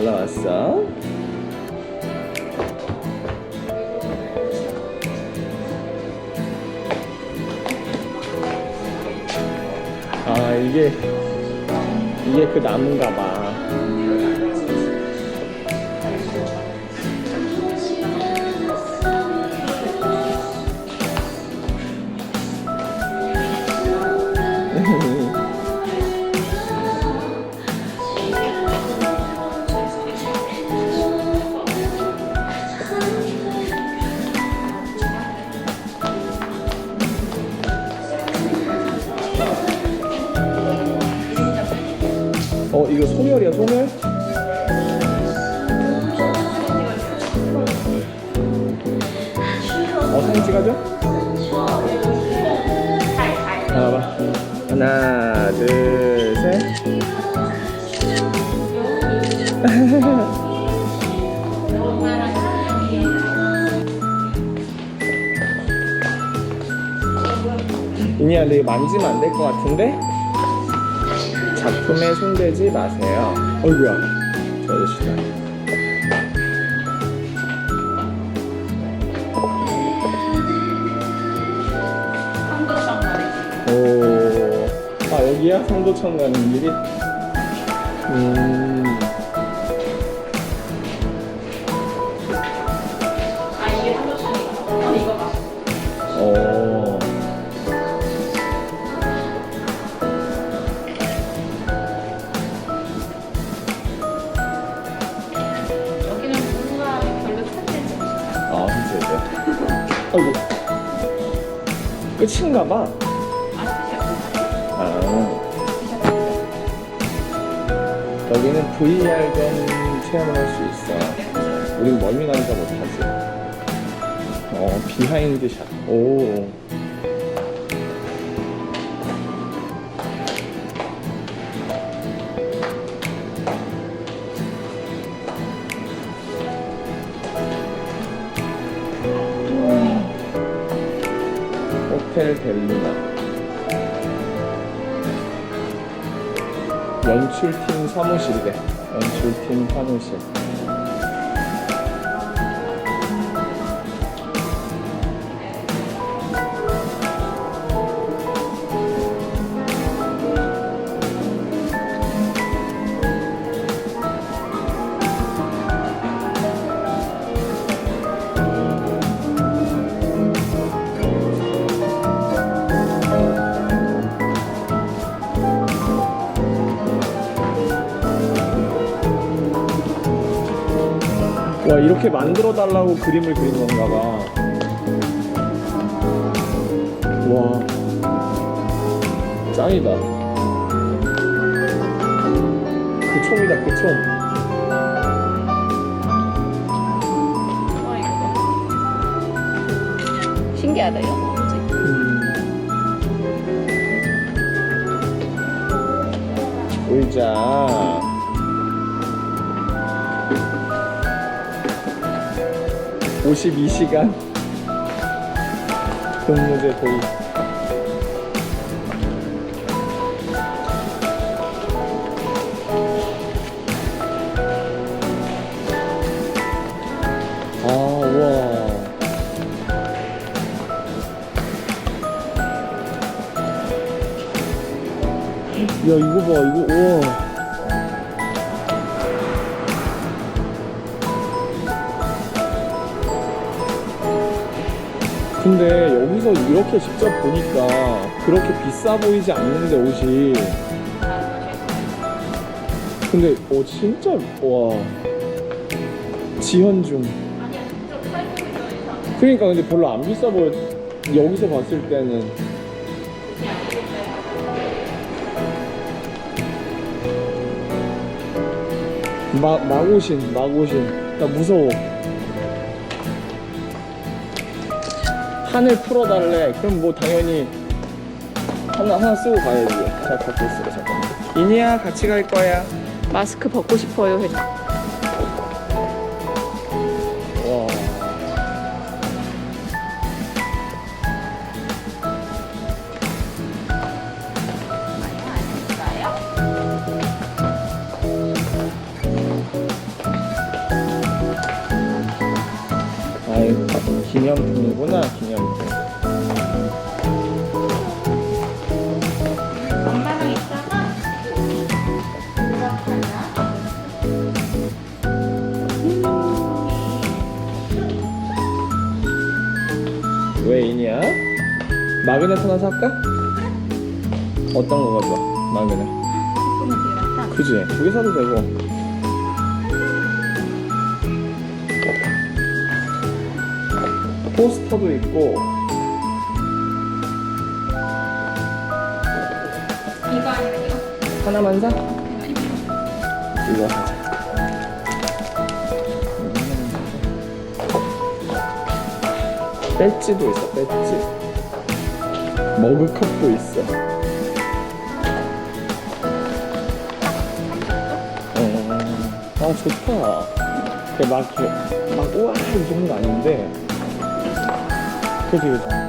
올라왔어. 아 이게 이게 그 나무인가 봐. 이거 소멸이야 소멸? 어 사진 찍어줘? 하나 봐 하나 둘셋 이니야 근데 만지면 안 될 것 같은데? 작품에 손대지 마세요. 어이구야. 저 아저씨다. 오. 아, 여기야? 성도천 가는 길이? 음. 아이고. 끝인가 봐. 아 아. 여기는 VR점 체험을 할 수 있어. 우린 멀미 나니까 못하지. 어, 비하인드 샷. 오. 호텔 벨리나. 연출팀 사무실이래. 연출팀 사무실. 와 이렇게 만들어 달라고 그림을 그린 건가 봐. 와 짱이다. 그 총이다 그 총. 와 이거 신기하다 이런 거 뭐지? 의자. (52시간) 근무제 도입 아 우와. 야 이거 봐 이거 우와 근데 여기서 이렇게 직접 보니까 그렇게 비싸 보이지 않는데 옷이. 근데 어 진짜 와. 지현중. 그러니까 근데 별로 안 비싸 보여. 여기서 봤을 때는. 마, 마고신 마고신. 나 무서워 하늘 풀어달래. 그럼 뭐 당연히 하나 하나 쓰고 가야지. 잘 갖고 있어 잠깐만. 이니야 같이 갈 거야. 마스크 벗고 싶어요 했 기념품이구나 기념품 엄마랑 있다가 왜 이냐? 마그넷 하나 살까? 어떤 거가 좋아? 마그넷 조금은 되겠다. 그지? 두 개 사도 되고 포스터도 있고. 이거 이거? 하나만 사? 이거. 사자 배지도 있어 배지. 머그컵도 있어. 어, 아 좋다. 그 막, 막 우와 이 정도 아닌데 그지 그지